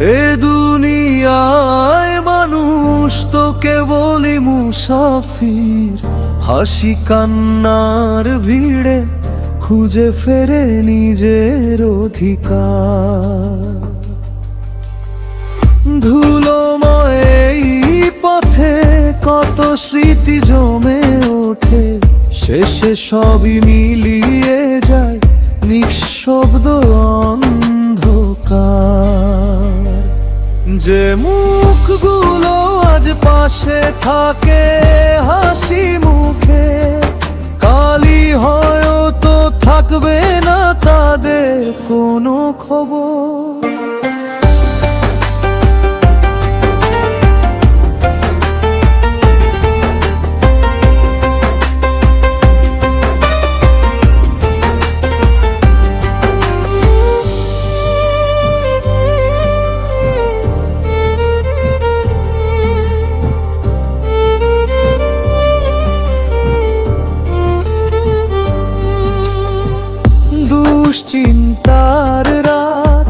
এ দুনিয়ায় মানুষ তো কেবলই মুসাফির। হাসি কান্নার ভিড়ে খুঁজে ফেরে নিজের অধিকার। ধুলোময় এই পথে কত স্মৃতি জমে ওঠে। শেষে সবই মিলিয়ে যায় নিঃশব্দ যে মুখগুলো আজ পাশে থাকে হাসি মুখে কালি হয়তো থাকবে না তাদের কোনো খবর। দুশ্চিন্তার রাত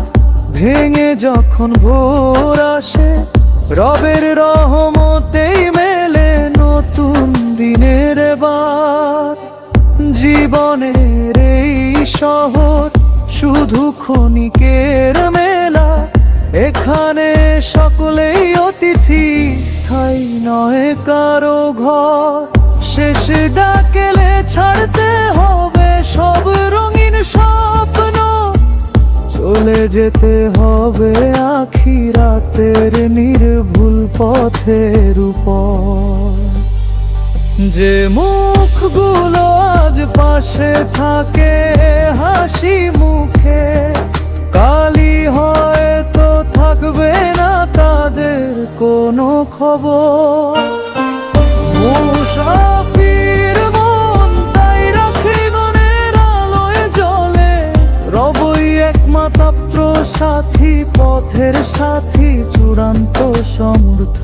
ভেঙে যখন ভোর আসে, রবের রহমতেই মেলে নতুন দিনের বার। জীবনের এই শহর শুধু ক্ষণিকের মেলা, এখানে সকলেই অতিথি, স্থায়ী নয় কারও ঘর। শেষ ডাকেলে চলে যেতে হবে আখি রাতের নির্ভুল পথের উপর। যে মুখগুলো আজ পাশে থাকে হাসি মুখে, কালি হয়তো থাকবে না তাদের কোনো খবর। পথের সাথী চূড়ান্ত সমর্থ